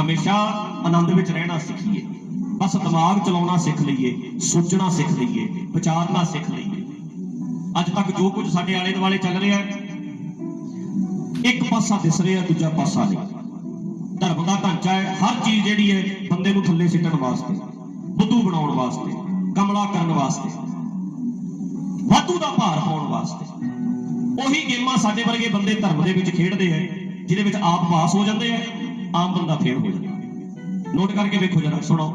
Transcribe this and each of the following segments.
ਹਮੇਸ਼ਾ ਆਨੰਦ ਵਿੱਚ ਰਹਿਣਾ ਸਿੱਖੀਏ ਬਸ ਦਿਮਾਗ ਚਲਾਉਣਾ ਸਿੱਖ ਲਈਏ, ਸੋਚਣਾ ਸਿੱਖ ਲਈਏ, ਵਿਚਾਰਨਾ ਸਿੱਖ ਲਈਏ। ਅੱਜ ਤੱਕ ਜੋ ਕੁਝ ਸਾਡੇ ਆਲੇ ਦੁਆਲੇ ਚੱਲ ਰਿਹਾ ਹੈ, ਇੱਕ ਪਾਸਾ ਦਿਸ ਰਿਹਾ, ਦੂਜਾ ਪਾਸਾ ਨਹੀਂ। ਧਰਮ ਦਾ ਢਾਂਚਾ ਹੈ, ਹਰ ਚੀਜ਼ ਜਿਹੜੀ ਹੈ, ਬੰਦੇ ਨੂੰ ਥੱਲੇ ਸਿੱਟਣ ਵਾਸਤੇ, ਬੁੱਧੂ ਬਣਾਉਣ ਵਾਸਤੇ, ਕਮਲਾ ਕਰਨ ਵਾਸਤੇ, ਵਾਧੂ ਦਾ ਭਾਰ ਪਾਉਣ ਵਾਸਤੇ। ਉਹੀ ਗੇਮਾਂ ਸਾਡੇ ਵਰਗੇ ਬੰਦੇ ਧਰਮ ਦੇ ਵਿੱਚ ਖੇਡਦੇ ਆ ਜਿਹਦੇ ਵਿੱਚ ਆਪ ਪਾਸ ਹੋ ਜਾਂਦੇ ਆ ਆਮ ਬੰਦਾ ਫੇਲ ਹੋ ਜਾਂਦਾ। ਨੋਟ ਕਰਕੇ ਵੇਖੋ ਜਰਾ, ਸੁਣੋ।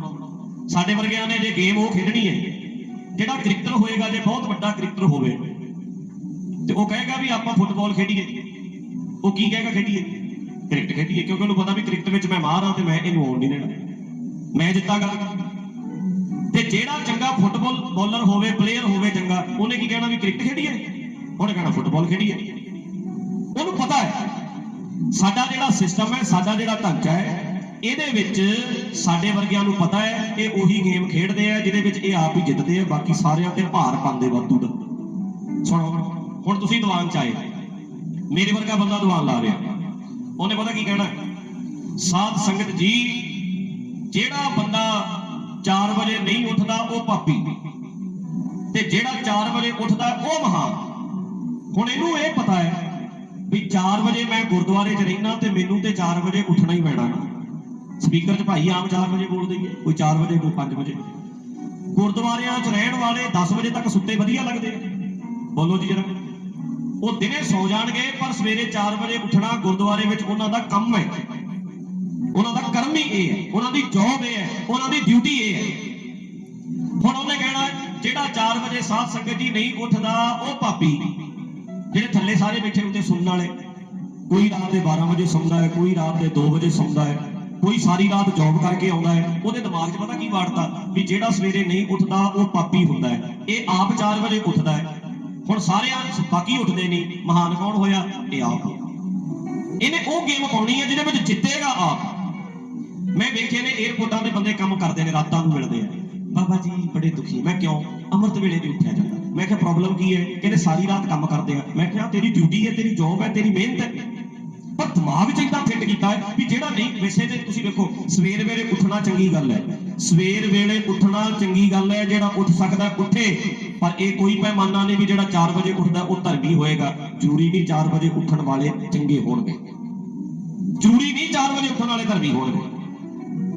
ਸਾਡੇ ਵਰਗਿਆਂ ਨੇ ਜੇ ਗੇਮ ਉਹ ਖੇਡਣੀ ਹੈ, ਜਿਹੜਾ ਕ੍ਰਿਕਟਰ ਹੋਏਗਾ, ਜੇ ਬਹੁਤ ਵੱਡਾ ਕ੍ਰਿਕਟਰ ਹੋਵੇ, ਤੇ ਉਹ ਕਹੇਗਾ ਵੀ ਆਪਾਂ ਫੁੱਟਬਾਲ ਖੇਡੀਏ। ਉਹ ਕੀ ਕਹੇਗਾ ਖੇਡੀਏ? ਕ੍ਰਿਕਟ ਖੇਡੀਏ, ਕਿਉਂਕਿ ਉਹਨੂੰ ਪਤਾ ਵੀ ਕ੍ਰਿਕਟ ਵਿੱਚ ਮੈਂ ਮਾਹਰ ਹਾਂ ਤੇ ਮੈਂ ਇਹਨੂੰ ਆਉਣ ਨਹੀਂ ਦੇਣਾ। ਮੈਂ ਜਿੱਤਾਂਗਾ ਤੇ ਜਿਹੜਾ ਚੰਗਾ ਫੁੱਟਬਾਲ ਬੋਲਰ ਹੋਵੇ ਪਲੇਅਰ ਹੋਵੇ ਚੰਗਾ, ਉਹਨੇ ਕੀ ਕਹਿਣਾ ਵੀ ਕ੍ਰਿਕਟ ਖੇਡੀਏ? ਉਹਨੇ ਕਹਿਣਾ ਫੁੱਟਬਾਲ ਖੇਡੀਏ। ਉਹਨੂੰ ਪਤਾ ਹੈ ਸਾਡਾ ਜਿਹੜਾ ਸਿਸਟਮ ਹੈ, ਸਾਡਾ ਜਿਹੜਾ ਢਾਂਚਾ ਹੈ, ਇਹਦੇ ਵਿੱਚ ਸਾਡੇ ਵਰਗਿਆਂ ਨੂੰ ਪਤਾ ਹੈ ਇਹ ਉਹੀ ਗੇਮ ਖੇਡਦੇ ਆ, ਜਿਹਦੇ ਵਿੱਚ ਇਹ ਆਪ ਹੀ ਜਿੱਤਦੇ ਆ, ਬਾਕੀ ਸਾਰਿਆਂ ਤੇ ਭਾਰ ਪਾਉਂਦੇ ਵਾਧੂ ਦਾ। ਸੁਣੋ, ਹੁਣ ਤੁਸੀਂ ਦੀਵਾਨ ਚ ਆਏ। ਮੇਰੇ ਵਰਗਾ ਬੰਦਾ ਦੀਵਾਨ ਲਾ ਰਿਹਾ। ਉਹਨੇ ਪਤਾ ਕੀ ਕਹਿਣਾ? ਸਾਧ ਸੰਗਤ ਜੀ, ਜਿਹੜਾ ਬੰਦਾ 4 ਵਜੇ ਨਹੀਂ ਉੱਠਦਾ, ਉਹ ਪਾਪੀ ਤੇ ਜਿਹੜਾ 4 ਵਜੇ ਉੱਠਦਾ, ਉਹ ਮਹਾਨ। ਹੁਣ ਇਹਨੂੰ ਇਹ ਪਤਾ ਹੈ ਵੀ 4 ਵਜੇ ਮੈਂ ਗੁਰਦੁਆਰੇ 'ਚ ਰਹਿਣਾ ਤੇ ਮੈਨੂੰ ਤੇ 4 ਵਜੇ ਉੱਠਣਾ ਹੀ ਪੈਣਾ ਸਪੀਕਰ 'ਚ ਭਾਈ ਆਮ 4 ਵਜੇ ਬੋਲਦੇ ਦਈਏ, ਕੋਈ 4 ਵਜੇ, ਕੋਈ 5 ਵਜੇ। ਗੁਰਦੁਆਰਿਆਂ 'ਚ ਰਹਿਣ ਵਾਲੇ 10 ਵਜੇ ਤੱਕ ਸੁੱਤੇ ਵਧੀਆ ਲੱਗਦੇ ਬੋਲੋ ਜੀ ਜਰਾ। ਉਹ ਦਿਨੇ ਸੌ ਜਾਣਗੇ, ਪਰ ਸਵੇਰੇ 4 ਵਜੇ ਉੱਠਣਾ ਗੁਰਦੁਆਰੇ ਵਿੱਚ ਉਹਨਾਂ ਦਾ ਕੰਮ ਹੈ। ਉਹਨਾਂ ਦਾ ਕਰਮ ਹੀ ਇਹ ਹੈ। ਉਹਨਾਂ ਦੀ ਜੌਬ ਇਹ ਹੈ। ਉਹਨਾਂ ਦੀ ਡਿਊਟੀ ਇਹ ਹੈ। ਹੁਣ ਉਹਨੇ ਕਹਿਣਾ, ਜਿਹੜਾ 4 ਵਜੇ ਸਾਧ ਸੰਗਤ ਜੀ ਨਹੀਂ ਉੱਠਦਾ, ਉਹ ਪਾਪੀ ਜਿਹੜੇ ਥੱਲੇ ਸਾਰੇ ਬੈਠੇ ਹੁੰਦੇ ਸੁਣਨ ਵਾਲੇ, ਕੋਈ ਰਾਤ ਦੇ 12 ਵਜੇ ਸੌਂਦਾ ਹੈ, ਕੋਈ ਰਾਤ ਦੇ 2 ਵਜੇ ਸੌਂਦਾ ਹੈ, ਕੋਈ ਸਾਰੀ ਰਾਤ ਜੌਬ ਕਰਕੇ ਆਉਂਦਾ ਹੈ, ਉਹਦੇ ਦਿਮਾਗ 'ਚ ਪਤਾ ਕੀ ਵਾੜਤਾ? ਵੀ ਜਿਹੜਾ ਸਵੇਰੇ ਨਹੀਂ ਉੱਠਦਾ, ਉਹ ਪਾਪੀ ਹੁੰਦਾ ਹੈ। ਇਹ ਆਪ 4 ਵਜੇ ਉੱਠਦਾ ਹੈ। ਹੁਣ ਸਾਰਿਆਂ ਬਾਕੀ ਉੱਠਦੇ ਨਹੀਂ। ਮਹਾਨ ਕੌਣ ਹੋਇਆ? ਇਹ ਆਪ। ਇਹਨੇ ਉਹ ਗੇਮ ਪਾਉਣੀ ਹੈ ਜਿਹਦੇ ਵਿੱਚ ਜਿੱਤੇਗਾ ਆਪ। ਮੈਂ ਵੇਖੇ ਨੇ 에어ਪੋਰਟਾਂ ਦੇ ਬੰਦੇ ਕੰਮ ਕਰਦੇ ਨੇ, ਰਾਤਾਂ ਨੂੰ ਮਿਲਦੇ ਆ। ਬਾਬਾ ਜੀ ਬੜੇ ਦੁਖੀ। ਮੈਂ ਕਿਉਂ? ਅੰਮ੍ਰਿਤ ਵੇਲੇ ਨਹੀਂ ਉੱਠਿਆ ਜਾਂਦਾ। ਮੈਂ ਕਿਹਾ ਪ੍ਰੋਬਲਮ ਕੀ ਹੈ? ਕਹਿੰਦੇ, ਸਾਰੀ ਰਾਤ ਕੰਮ ਕਰਦੇ ਆ। ਮੈਂ ਕਿਹਾ, ਤੇਰੀ ਡਿਊਟੀ ਹੈ, ਤੇਰੀ ਜੌਬ ਹੈ, ਤੇਰੀ ਮਿਹਨਤ ਹੈ। ਪਰ ਦਿਮਾਗ 'ਚ ਇਦਾਂ ਫਿੱਟ ਕੀਤਾ ਹੈ ਵੀ ਜਿਹੜਾ ਨਹੀਂ, ਵੈਸੇ ਤੇ ਤੁਸੀਂ ਵੇਖੋ, ਸਵੇਰ ਵੇਲੇ ਉੱਠਣਾ ਚੰਗੀ ਗੱਲ ਹੈ। ਸਵੇਰ ਵੇਲੇ ਉੱਠਣਾ ਚੰਗੀ ਗੱਲ ਹੈ, ਜਿਹੜਾ ਉੱਠ ਸਕਦਾ ਉੱਠੇ। ਪਰ ਇਹ ਕੋਈ ਪੈਮਾਨਾ ਨਹੀਂ ਵੀ ਜਿਹੜਾ 4 ਵਜੇ ਉੱਠਦਾ, ਉਹ ਧਰਮੀ ਹੋਏਗਾ। ਜ਼ਰੂਰੀ ਨਹੀਂ 4 ਵਜੇ ਉੱਠਣ ਵਾਲੇ ਚੰਗੇ ਹੋਣਗੇ। ਜ਼ਰੂਰੀ ਨਹੀਂ 4 ਵਜੇ ਉੱਠਣ ਵਾਲੇ ਧਰਮੀ ਹੋਣਗੇ।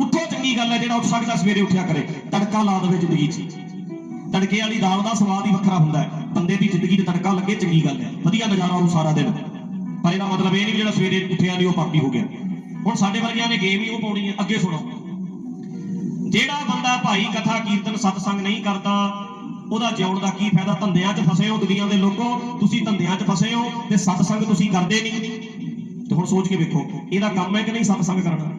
ਉੱਠੋ ਚੰਗੀ ਗੱਲ ਹੈ, ਜਿਹੜਾ ਉੱਠ ਸਕਦਾ, ਸਵੇਰੇ ਉੱਠਿਆ ਕਰੇ। ਤੜਕਾ ਲਾ ਦੇਵੇ ਜ਼ਿੰਦਗੀ 'ਚ। ਤੜਕੇ ਵਾਲੀ ਦਾਲ ਦਾ ਸਵਾਦ ਹੀ ਵੱਖਰਾ ਹੁੰਦਾ ਹੈ। ਬੰਦੇ ਦੀ ਜ਼ਿੰਦਗੀ 'ਚ ਤੜਕਾ ਲੱਗੇ ਚੰਗੀ ਗੱਲ ਹੈ। ਵਧੀਆ ਨਜ਼ਾਰਾ ਉਹ ਸਾਰਾ ਦਿਨ। ਪਰ ਇਹਦਾ ਮਤਲਬ ਇਹ ਨਹੀਂ ਵੀ ਜਿਹੜਾ ਸਵੇਰੇ ਉੱਠਿਆ ਨਹੀਂ, ਉਹ ਪਾਪੀ ਹੋ ਗਿਆ। ਹੁਣ ਸਾਡੇ ਵਰਗਿਆਂ ਨੇ ਗੇਮ ਹੀ ਉਹ ਪਾਉਣੀ ਹੈ। ਅੱਗੇ ਸੁਣੋ। ਜਿਹੜਾ ਬੰਦਾ ਭਾਈ ਕਥਾ ਕੀਰਤਨ ਸਤਸੰਗ ਨਹੀਂ ਕਰਦਾ, ਉਹਦਾ ਜਿਉਣ ਦਾ ਕੀ ਫਾਇਦਾ? ਧੰਦਿਆਂ 'ਚ ਫਸੇ ਹੋ ਦੁਨੀਆ ਦੇ ਲੋਕੋ, ਤੁਸੀਂ ਧੰਦਿਆਂ 'ਚ ਫਸੇ ਹੋ ਤੇ ਸਤਸੰਗ ਤੁਸੀਂ ਕਰਦੇ ਨਹੀਂ। ਤੇ ਹੁਣ ਸੋਚ ਕੇ ਵੇਖੋ, ਇਹਦਾ ਕੰਮ ਹੈ ਕਿ ਨਹੀਂ ਸਤਸੰਗ ਕਰਨਾ?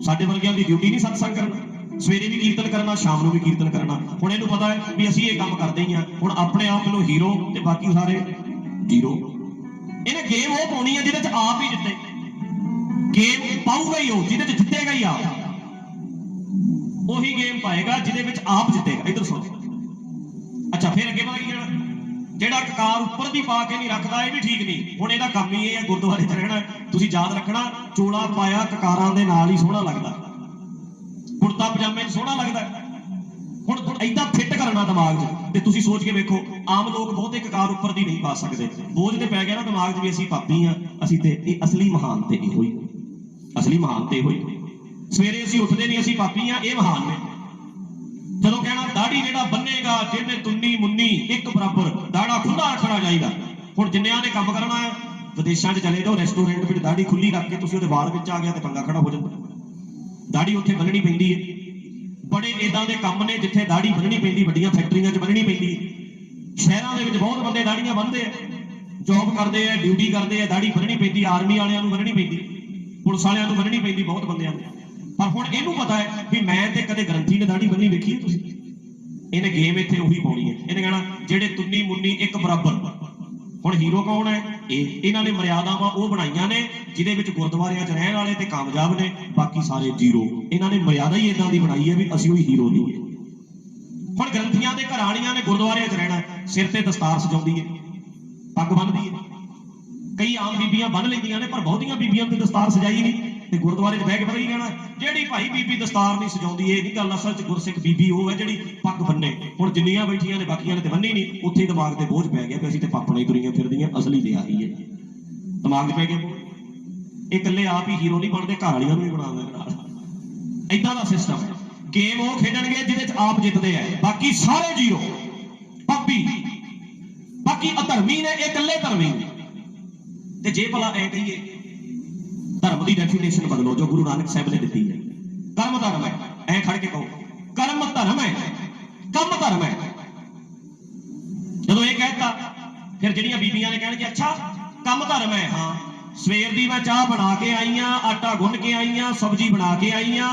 ਸਾਡੇ ਵਰਗਿਆਂ ਦੀ ਡਿਊਟੀ ਨਹੀਂ ਸਤਸੰਗ ਕਰਨਾ। ਸਵੇਰੇ ਵੀ ਕੀਰਤਨ ਕਰਨਾ, ਸ਼ਾਮ ਨੂੰ ਵੀ ਕੀਰਤਨ ਕਰਨਾ। ਹੁਣ ਇਹਨੂੰ ਪਤਾ ਹੈ ਵੀ ਅਸੀਂ ਇਹ ਕੰਮ ਕਰਦੇ ਹੀ ਆ ਹੁਣ ਆਪਣੇ ਆਪ ਨੂੰ ਹੀਰੋ ਤੇ ਬਾਕੀ ਸਾਰੇ ਜ਼ੀਰੋ ਇਹਨੇ ਗੇਮ ਉਹ ਪਾਉਣੀ ਹੈ ਜਿਹਦੇ ਚ ਆਪ ਹੀ ਜਿੱਤੇ। ਗੇਮ ਪਾਊਗਾ ਹੀ ਉਹ, ਜਿਹਦੇ ਚ ਜਿੱਤੇਗਾ ਹੀ ਆਪ। ਉਹੀ ਗੇਮ ਪਾਏਗਾ ਜਿਹਦੇ ਵਿੱਚ ਆਪ ਜਿੱਤੇਗਾ। ਇਧਰ ਸੁਣੋ। ਅੱਛਾ, ਫਿਰ ਅੱਗੇ ਪਤਾ ਕੀ ਕਹਿਣਾ? ਜਿਹੜਾ ਕਕਾਰ ਉੱਪਰ ਦੀ ਪਾ ਕੇ ਨਹੀਂ ਰੱਖਦਾ, ਇਹ ਵੀ ਠੀਕ ਨਹੀਂ। ਹੁਣ ਇਹਦਾ ਕੰਮ ਹੀ ਇਹ ਹੈ, ਗੁਰਦੁਆਰੇ 'ਚ ਰਹਿਣਾ। ਤੁਸੀਂ ਯਾਦ ਰੱਖਣਾ, ਚੋਲਾ ਪਾਇਆ ਕਕਾਰਾਂ ਦੇ ਨਾਲ ਹੀ ਸੋਹਣਾ ਲੱਗਦਾ। ਕੁੜਤਾ ਪਜਾਮੇ 'ਚ ਸੋਹਣਾ ਲੱਗਦਾ ਹੁਣ ਹੁਣ ਐਦਾਂ ਫਿੱਟ ਕਰਨਾ ਦਿਮਾਗ 'ਚ ਤੇ ਤੁਸੀਂ ਸੋਚ ਕੇ ਵੇਖੋ, ਆਮ ਲੋਕ ਬਹੁਤੇ ਕਕਾਰ ਉੱਪਰ ਦੀ ਨਹੀਂ ਪਾ ਸਕਦੇ। ਬੋਝ ਤੇ ਪੈ ਗਿਆ ਨਾ ਦਿਮਾਗ 'ਚ ਵੀ ਅਸੀਂ ਪਾਪੀ ਆ ਅਸੀਂ ਤੇ ਇਹ ਅਸਲੀ ਮਹਾਨ ਤੇ ਇਹੋ ਹੀ। ਅਸਲੀ ਮਹਾਨ ਤੇ ਇਹੋ ਹੀ। ਸਵੇਰੇ ਅਸੀਂ ਉੱਠਦੇ ਨਹੀਂ, ਅਸੀਂ ਪਾਪੀ ਆ ਇਹ ਮਹਾਨ ਨੇ। ਜਦੋਂ ਕਹਿਣਾ ਦਾੜੀ ਜਿਹੜਾ ਬੰਨੇਗਾ ਜਿਹਨੇ ਤੁੰਨੀ ਮੁੰਨੀ, ਇੱਕ ਬਰਾਬਰ ਦਾੜਾ ਖੁੱਲਾ ਰੱਖਣਾ ਚਾਹੀਦਾ। ਹੁਣ ਜਿੰਨਿਆਂ ਨੇ ਕੰਮ ਕਰਨਾ ਹੈ, ਵਿਦੇਸ਼ਾਂ 'ਚ ਚਲੇ ਜਾਓ, ਰੈਸਟੋਰੈਂਟ ਵਿੱਚ ਦਾੜੀ ਖੁੱਲੀ ਰੱਖ ਕੇ ਤੁਸੀਂ ਉਹਦੇ ਵਾਲ ਵਿੱਚ ਆ ਗਿਆ ਤੇ ਪੰਗਾ ਖੜਾ ਹੋ ਜਾਂਦਾ। ਦਾੜੀ ਉੱਥੇ ਬੰਨਣੀ ਪੈਂਦੀ ਹੈ। ਬੜੇ ਇਦਾਂ ਦੇ ਕੰਮ ਨੇ ਜਿੱਥੇ ਦਾੜੀ ਬੰਨਣੀ ਪੈਂਦੀ, ਵੱਡੀਆਂ ਫੈਕਟਰੀਆਂ 'ਚ ਬੰਨਣੀ ਪੈਂਦੀ ਹੈ। ਸ਼ਹਿਰਾਂ ਦੇ ਵਿੱਚ ਬਹੁਤ ਬੰਦੇ ਦਾੜੀਆਂ ਬੰਨਦੇ ਆ। ਜੌਬ ਕਰਦੇ ਆ ਡਿਊਟੀ ਕਰਦੇ ਆ, ਦਾੜੀ ਬੰਨਣੀ ਪੈਂਦੀ ਆਰਮੀ ਵਾਲਿਆਂ ਨੂੰ ਬੰਨਣੀ ਪੈਂਦੀ, ਪੁਲਿਸ ਵਾਲਿਆਂ ਨੂੰ ਬੰਨਣੀ ਪੈਂਦੀ ਬਹੁਤ ਬੰਦਿਆਂ ਨੂੰ। ਪਰ ਹੁਣ ਇਹਨੂੰ ਪਤਾ ਹੈ ਵੀ ਮੈਂ ਤੇ ਕਦੇ ਗਰੰਟੀ ਨੇ ਦਾੜੀ ਬੰਨੀ ਵੇਖੀ ਹੈ ਤੁਸੀਂ? ਇਹਨੇ ਗੇਮ ਇੱਥੇ ਉਹੀ ਪਾਉਣੀ ਹੈ। ਇਹਨੇ ਕਹਿਣਾ, ਜਿਹੜੇ ਤੁੰਨੀ ਮੁੰਨੀ ਇੱਕ ਬਰਾਬਰ। ਹੁਣ ਹੀਰੋ ਕੌਣ ਹੈ? ਇਹ ਇਹਨਾਂ ਨੇ ਮਰਿਆਦਾਵਾਂ ਉਹ ਬਣਾਈਆਂ ਨੇ, ਜਿਹਦੇ ਵਿੱਚ ਗੁਰਦੁਆਰਿਆਂ 'ਚ ਰਹਿਣ ਵਾਲੇ ਤੇ ਕਾਮਯਾਬ ਨੇ, ਬਾਕੀ ਸਾਰੇ ਜ਼ੀਰੋ। ਇਹਨਾਂ ਨੇ ਮਰਿਆਦਾ ਹੀ ਇਦਾਂ ਦੀ ਬਣਾਈ ਹੈ ਵੀ ਅਸੀਂ ਉਹੀ ਹੀਰੋ ਨਹੀਂ ਹੁਣ ਗ੍ਰੰਥੀਆਂ ਦੇ ਘਰ ਵਾਲੀਆਂ ਨੇ ਗੁਰਦੁਆਰਿਆਂ 'ਚ ਰਹਿਣਾ, ਸਿਰ ਤੇ ਦਸਤਾਰ ਸਜਾਉਂਦੀ ਹੈ, ਪੱਗ ਬੰਨ੍ਹਦੀ ਹੈ। ਕਈ ਆਮ ਬੀਬੀਆਂ ਬੰਨ ਲੈਂਦੀਆਂ ਨੇ, ਪਰ ਬਹੁਤੀਆਂ ਬੀਬੀਆਂ ਤੇ ਦਸਤਾਰ ਸਜਾਈ ਨਹੀਂ। ਤੇ ਗੁਰਦੁਆਰੇ 'ਚ ਬਹਿ ਕੇ ਪਤਾ ਕੀ ਕਹਿਣਾ? ਜਿਹੜੀ ਭਾਈ ਬੀਬੀ ਦਸਤਾਰ ਨਹੀਂ ਸਜਾਉਂਦੀ, ਇਹ ਨਹੀਂ ਗੱਲ ਅਸਲ 'ਚ ਗੁਰਸਿੱਖ ਬੀਬੀ, ਉਹ ਹੈ ਜਿਹੜੀ ਪੱਗ ਬੰਨੇ। ਹੁਣ ਜਿੰਨੀਆਂ ਬੈਠੀਆਂ ਨੇ, ਬਾਕੀਆਂ ਨੇ ਤੇ ਬੰਨੀ ਨਹੀਂ, ਉੱਥੇ ਦਿਮਾਗ ਤੇ ਬੋਝ ਪੈ ਗਿਆ ਕਿ ਅਸੀਂ ਤੇ ਪਾਪਣੇ ਤੁਰੀਆਂ ਫਿਰਦੀਆਂ, ਅਸਲੀ ਤੇ ਆਹੀ ਹੈ। ਦਿਮਾਗ 'ਚ ਪੈ ਗਿਆ ਇਹ ਇਕੱਲੇ ਆਪ ਹੀ ਹੀਰੋ ਨਹੀਂ ਬਣਦੇ, ਘਰ ਵਾਲੀਆਂ ਨੂੰ ਵੀ ਬਣਾਉਂਦੇ ਨੇ ਨਾਲ। ਇਦਾਂ ਦਾ ਸਿਸਟਮ ਗੇਮ ਉਹ ਖੇਡਣਗੇ ਜਿਹਦੇ 'ਚ ਆਪ ਜਿੱਤਦੇ ਆ। ਬਾਕੀ ਸਾਰੇ ਜ਼ੀਰੋ। ਪਾਪੀ ਬਾਕੀ ਅਧਰਮੀ ਨੇ, ਇਹ ਇਕੱਲੇ ਧਰਮੀ ਨੇ। ਤੇ ਜੇ ਭਲਾ ਐ ਕਹੀਏ ਦੀ ਡੈਫੀਨੇਸ਼ਨ ਬਦਲੋ, ਜੋ ਗੁਰੂ ਨਾਨਕ ਸਾਹਿਬ ਨੇ ਦਿੱਤੀ ਹੈ। ਕਰਮ ਧਰਮ ਹੈ, ਐ ਖੜ ਕੇ ਕਹੋ, ਕਰਮ ਧਰਮ ਹੈ, ਕੰਮ ਧਰਮ ਹੈ। ਜਦੋਂ ਇਹ ਕਹਿਤਾ, ਫਿਰ ਜਿਹੜੀਆਂ ਬੀਬੀਆਂ ਨੇ ਕਹਿਣਗੇ ਅੱਛਾ, ਕੰਮ ਧਰਮ ਹੈ, ਹਾਂ, ਸਵੇਰ ਦੀ ਮੈਂ ਚਾਹ ਬਣਾ ਕੇ ਆਈਆਂ, ਆਟਾ ਗੁੰਨ ਕੇ ਆਈ ਆ ਸਬਜ਼ੀ ਬਣਾ ਕੇ ਆਈ ਆਈਆਂ,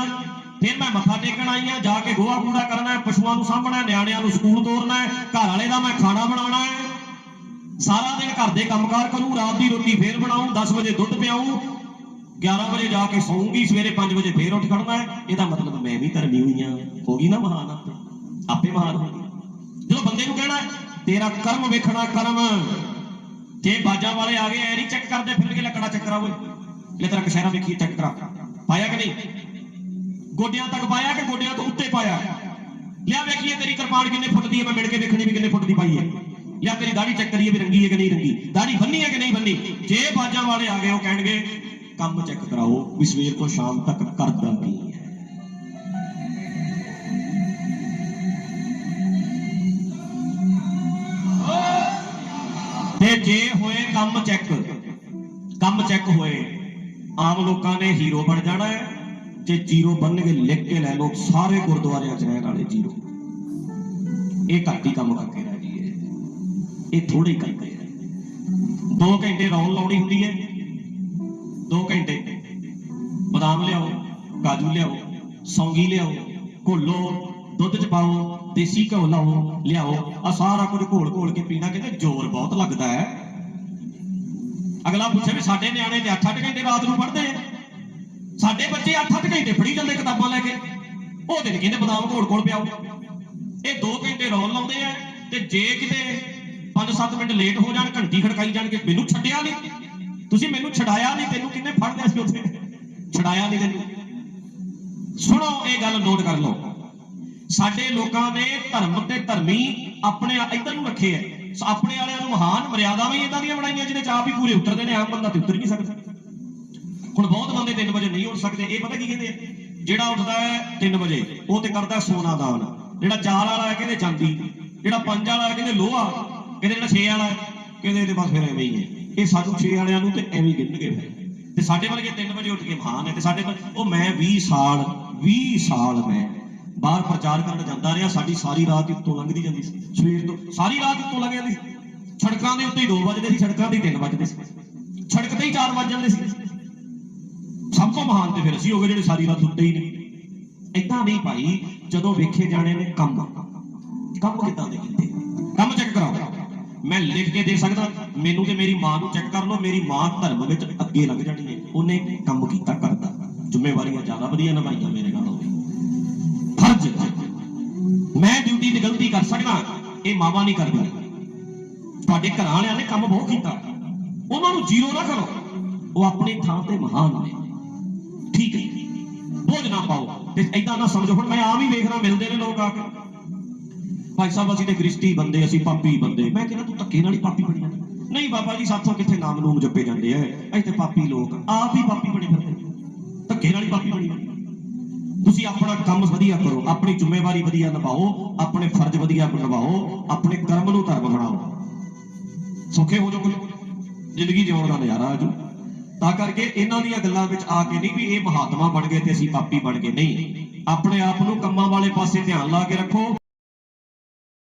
ਫਿਰ ਮੈਂ ਮੱਥਾ ਟੇਕਣ ਆਈ ਆਈਆਂ, ਜਾ ਕੇ ਗੋਹਾ ਕੂੜਾ ਕਰਨਾ ਹੈ, ਪਸ਼ੂਆਂ ਨੂੰ ਸਾਂਭਣਾ ਹੈ, ਨਿਆਣਿਆਂ ਨੂੰ ਸਕੂਲ ਤੋਰਨਾ ਹੈ, ਘਰ ਵਾਲੇ ਦਾ ਮੈਂ ਖਾਣਾ ਬਣਾਉਣਾ ਹੈ। ਸਾਰਾ ਦਿਨ ਘਰ ਦੇ ਕੰਮਕਾਰ ਕਰੂ, ਰਾਤ ਦੀ ਰੋਟੀ ਫੇਰ ਬਣਾਉਂ 10 ਵਜੇ ਦੁੱਧ ਪਿਆਉਂ 11 ਵਜੇ ਜਾ ਕੇ ਸੌਂਗੀ, ਸਵੇਰੇ 5 ਵਜੇ ਫੇਰ ਉੱਠ ਖੜਨਾ ਹੈ। ਇਹਦਾ ਮਤਲਬ ਮੈਂ ਵੀ ਧਰਮੀ ਹੋਈ ਆ ਹੋ ਗਈ ਨਾ ਮਹਾਨ ਆਪੇ। ਆਪੇ ਮਹਾਨ ਹੋ ਗਈ। ਜਦੋਂ ਬੰਦੇ ਨੂੰ ਕਹਿਣਾ ਤੇਰਾ ਕਰਮ ਵੇਖਣਾ ਕਰਮ। ਜੇ ਬਾਜਾਂ ਵਾਲੇ ਆ ਗਏ, ਐ ਨਹੀਂ ਚੈੱਕ ਕਰਦੇ, ਫਿਰ ਕੇ ਲੱਕੜਾ ਚੱਕ ਓਏ। ਲੈ ਤੇਰਾ ਕਸ਼ਹਿਰਾ ਵੇਖੀ ਚੈੱਕ ਕਰਾ। ਪਾਇਆ ਕਿ ਨਹੀਂ? ਗੋਡਿਆਂ ਤੱਕ ਪਾਇਆ ਕਿ ਗੋਡਿਆਂ ਤੋਂ ਉੱਤੇ ਪਾਇਆ? ਲਿਆ ਵੇਖੀਏ ਤੇਰੀ ਕਿਰਪਾਨ ਕਿੰਨੇ ਫੁੱਟ ਦੀ ਹੈ, ਮੈਂ ਮਿਲ ਕੇ ਵੇਖਣੀ ਵੀ ਕਿੰਨੇ ਫੁੱਟ ਦੀ ਪਾਈ ਹੈ। ਜਾਂ ਤੇਰੀ ਦਾੜੀ ਚੈੱਕ ਕਰੀਏ ਵੀ ਰੰਗੀ ਹੈ ਕਿ ਨਹੀਂ ਰੰਗੀ। ਦਾੜੀ ਬੰਨੀ ਹੈ ਕਿ ਨਹੀਂ ਬੰਨੀ? ਜੇ ਬਾਜਾਂ ਵਾਲੇ ਆ ਗਏ, ਉਹ ਕਹਿਣਗੇ ਕੰਮ ਚੈੱਕ ਕਰਾਓ ਵੀ ਸਵੇਰ ਤੋਂ ਸ਼ਾਮ ਤੱਕ ਕਰਦਾ ਕੀ ਹੈ। ਤੇ ਜੇ ਹੋਏ ਕੰਮ ਚੈੱਕ ਕੰਮ ਚੈੱਕ ਹੋਏ, ਆਮ ਲੋਕਾਂ ਨੇ ਹੀਰੋ ਬਣ ਜਾਣਾ ਹੈ ਤੇ ਜ਼ੀਰੋ ਕੇ ਲਿਖ ਕੇ ਲੈ ਲਓ, ਸਾਰੇ ਗੁਰਦੁਆਰਿਆਂ 'ਚ ਰਹਿਣ ਵਾਲੇ ਜ਼ੀਰੋ ਇਹ ਘੱਟ ਹੀ ਕੰਮ ਕਰਕੇ ਰਹਿ ਜੀ ਇਹ ਥੋੜੇ ਕਰਕੇ ਕਰਦੇ 2 ਘੰਟੇ ਰੌਣ ਲਾਉਣੀ ਹੁੰਦੀ ਹੈ। 2 ਘੰਟੇ। ਬਦਾਮ ਲਿਆਓ, ਕਾਜੂ ਲਿਆਓ, ਸੌਂਗੀ ਲਿਆਓ, ਘੋਲੋ ਦੁੱਧ ਚ ਪਾਓ, ਦੇਸੀ ਘਿਓ ਲਾਓ, ਲਿਆਓ। ਆ ਸਾਰਾ ਕੁਝ ਘੋਲ ਘੋਲ ਕੇ ਪੀਣਾ ਕਹਿੰਦੇ ਜ਼ੋਰ ਬਹੁਤ ਲੱਗਦਾ ਹੈ। ਅਗਲਾ ਪੁੱਛੇ ਵੀ ਸਾਡੇ ਨਿਆਣੇ ਤੇ 8-8 ਘੰਟੇ ਰਾਤ ਨੂੰ ਪੜ੍ਹਦੇ ਆ ਸਾਡੇ ਬੱਚੇ 8-8 ਘੰਟੇ ਫੜੀ ਜਾਂਦੇ ਕਿਤਾਬਾਂ ਲੈ ਕੇ। ਉਹ ਦਿਨ ਕਹਿੰਦੇ ਬਦਾਮ ਘੋਲ ਘੋਲ ਪਿਆਓ। ਇਹ 2 ਘੰਟੇ ਰੌਲ ਲਾਉਂਦੇ ਆ ਤੇ ਜੇ ਕਿਤੇ 5-7 ਮਿੰਟ ਲੇਟ ਹੋ ਜਾਣ, ਘੰਟੀ ਖੜਕਾਈ ਜਾਣਗੇ ਮੈਨੂੰ ਛੱਡਿਆ ਨਹੀਂ ਤੁਸੀਂ ਮੈਨੂੰ ਛਡਾਇਆ ਨਹੀਂ, ਤੈਨੂੰ ਕਿੰਨੇ ਫੜ ਲਿਆ ਸੀ ਉੱਥੇ? ਛਡਾਇਆ ਨਹੀਂ ਤੈਨੂੰ। ਸੁਣੋ, ਇਹ ਗੱਲ ਨੋਟ ਕਰ ਲਓ। ਸਾਡੇ ਲੋਕਾਂ ਨੇ ਧਰਮ ਤੇ ਧਰਮੀ ਆਪਣੇ ਇੱਧਰ ਨੂੰ ਰੱਖੇ ਐ। ਆਪਣੇ ਵਾਲਿਆਂ ਨੂੰ ਮਹਾਨ ਮਰਿਆਦਾ ਵੀ ਇਦਾਂ ਦੀਆਂ ਬਣਾਈਆਂ, ਜਿਹਦੇ ਚਾਹ ਵੀ ਪੂਰੇ ਉਤਰਦੇ ਨੇ, ਆਮ ਬੰਦਾ ਤੇ ਉਤਰ ਨਹੀਂ ਸਕਦਾ। ਹੁਣ ਬਹੁਤ ਬੰਦੇ 3 ਵਜੇ ਨਹੀਂ ਉੱਠ ਸਕਦੇ, ਇਹ ਪਤਾ ਕੀ ਕਹਿੰਦੇ ਆ? ਜਿਹੜਾ ਉੱਠਦਾ ਹੈ 3 ਵਜੇ, ਉਹ ਤੇ ਕਰਦਾ ਸੋਨਾ ਦਾਨ। ਜਿਹੜਾ 4 ਵਾਲਾ ਹੈ, ਕਹਿੰਦੇ ਚਾਂਦੀ। ਜਿਹੜਾ 5 ਵਾਲਾ ਹੈ, ਕਹਿੰਦੇ ਲੋਹਾ। ਕਹਿੰਦੇ ਜਿਹੜਾ 6 ਵਾਲਾ ਹੈ, ਕਹਿੰਦੇ ਤੇ ਬਸ ਫਿਰ ਐਵੇਂ ਹੀ ਹੈ। ਇਹ ਸਾਨੂੰ 6 ਵਾਲਿਆਂ ਨੂੰ ਤੇ ਐਵੇਂ ਹੀ ਗਿਣਨਗੇ ਫਿਰ। ਤੇ ਸਾਡੇ ਵਰਗੇ 3 ਵਜੇ ਉੱਠ ਕੇ ਮਹਾਨ ਹੈ ਤੇ ਸਾਡੇ ਵਰ- ਉਹ ਮੈਂ 20 ਸਾਲ 20 ਸਾਲ ਮੈਂ ਬਾਹਰ ਪ੍ਰਚਾਰ ਕਰਨ ਜਾਂਦਾ ਰਿਹਾ, ਸਾਡੀ ਸਾਰੀ ਰਾਤ ਉੱਤੋਂ ਲੰਘਦੀ ਜਾਂਦੀ ਸੀ, ਸਵੇਰ ਤੋਂ। ਸਾਰੀ ਰਾਤ ਉੱਤੋਂ ਲੰਘ ਜਾਂਦੀ ਸੀ। ਸੜਕਾਂ ਦੇ ਉੱਤੇ ਹੀ 2 ਵਜੇ ਸੀ, ਸੜਕਾਂ ਤੇ ਹੀ 3 ਵਜੇ ਸੀ। ਸੜਕ ਤੇ ਹੀ 4 ਵਜ ਜਾਂਦੇ ਸੀ। ਸਭ ਤੋਂ ਮਹਾਨ ਤੇ ਫਿਰ ਅਸੀਂ ਹੋ ਗਏ ਜਿਹੜੇ ਸਾਰੀ ਰਾਤ ਉੱਤੇ ਹੀ ਨੇ। ਏਦਾਂ ਨਹੀਂ ਭਾਈ, ਜਦੋਂ ਵੇਖੇ ਜਾਣੇ ਨੇ ਕੰਮ ਕੰਮ ਕਿੱਦਾਂ ਦੇ ਕੀਤੇ? ਕੰਮ ਚੈੱਕ ਕਰਾਓ। ਮੈਂ ਲਿਖ ਕੇ ਦੇ ਸਕਦਾ, ਮੈਨੂੰ ਤੇ ਮੇਰੀ ਮਾਂ ਨੂੰ ਚੈੱਕ ਕਰ ਲਓ, ਮੇਰੀ ਮਾਂ ਧਰਮ ਵਿੱਚ ਅੱਗੇ ਲੱਗ ਜਾਣੀ ਹੈ। ਉਹਨੇ ਕੰਮ ਕੀਤਾ ਕਰਦਾ। ਜ਼ਿੰਮੇਵਾਰੀਆਂ ਜ਼ਿਆਦਾ ਵਧੀਆ ਨਿਭਾਈਆਂ ਮੇਰੇ ਨਾਲ ਵੀ ਫਰਜ਼। ਮੈਂ ਡਿਊਟੀ ਤੇ ਗਲਤੀ ਕਰ ਸਕਦਾ, ਇਹ ਮਾਵਾ ਨਹੀਂ ਕਰਦੀਆਂ। ਤੁਹਾਡੇ ਘਰਾਂ ਵਾਲਿਆਂ ਨੇ ਕੰਮ ਬਹੁਤ ਕੀਤਾ। ਉਹਨਾਂ ਨੂੰ ਜ਼ੀਰੋ ਨਾ ਕਰੋ। ਉਹ ਆਪਣੀ ਥਾਂ ਤੇ ਮਹਾਨ ਨੇ। ਠੀਕ ਹੈ। ਬੋਝ ਨਾ ਪਾਓ। ਤੇ ਐਦਾਂ ਨਾ ਸਮਝੋ। ਹੁਣ ਮੈਂ ਆਮ ਹੀ ਵੇਖਦਾ ਮਿਲਦੇ ਨੇ ਲੋਕ ਆ ਕੇ। ਭਾਈ ਸਾਹਿਬ, ਅਸੀਂ ਤੇ ਗ੍ਰਿਸ਼ਟੀ ਬੰਦੇ, ਅਸੀਂ ਪਾਪੀ ਬੰਦੇ। ਮੈਂ ਕਹਿੰਦਾ, ਤੂੰ ਧੱਕੇ ਨਾਲ ਹੀ ਪਾਪੀ ਬਣੀ ਜਾਂਦਾ। ਨਹੀਂ ਬਾਬਾ ਜੀ, ਸਾਥੋਂ ਕਿੱਥੇ ਨਾਮ ਨੂਮ ਜੱਪੇ ਜਾਂਦੇ ਐ? ਅਸੀਂ ਤੇ ਪਾਪੀ ਲੋਕ ਆਪ ਹੀ ਪਾਪੀ ਬਣੇ ਫਿਰਦੇ। ਧੱਕੇ ਨਾਲ ਹੀ ਪਾਪੀ ਬਣੀ ਜਾਂਦੇ। ਤੁਸੀਂ ਆਪਣਾ ਕੰਮ ਵਧੀਆ ਕਰੋ, ਆਪਣੀ ਜ਼ਿੰਮੇਵਾਰੀ ਵਧੀਆ ਨਿਭਾਓ, ਆਪਣੇ ਫਰਜ਼ ਵਧੀਆ ਨਿਭਾਓ, ਆਪਣੇ ਕਰਮ ਨੂੰ ਧਰਮ ਬਣਾਓ। ਸੁਖੇ ਹੋ ਜਾਓਗੇ ਜ਼ਿੰਦਗੀ ਜਿਉਣ ਦਾ ਨਜ਼ਾਰਾ ਜੂ। ਤਾਂ ਕਰਕੇ ਇਹਨਾਂ ਦੀਆਂ ਗੱਲਾਂ ਵਿੱਚ ਆ ਕੇ ਨਹੀਂ ਵੀ ਇਹ ਮਹਾਤਮਾ ਬਣ ਗਏ ਤੇ ਅਸੀਂ ਪਾਪੀ ਬਣ ਗਏ। ਨਹੀਂ। ਆਪਣੇ ਆਪ ਨੂੰ ਕੰਮਾਂ ਵਾਲੇ ਪਾਸੇ ਧਿਆਨ ਲਾ ਕੇ ਰੱਖੋ।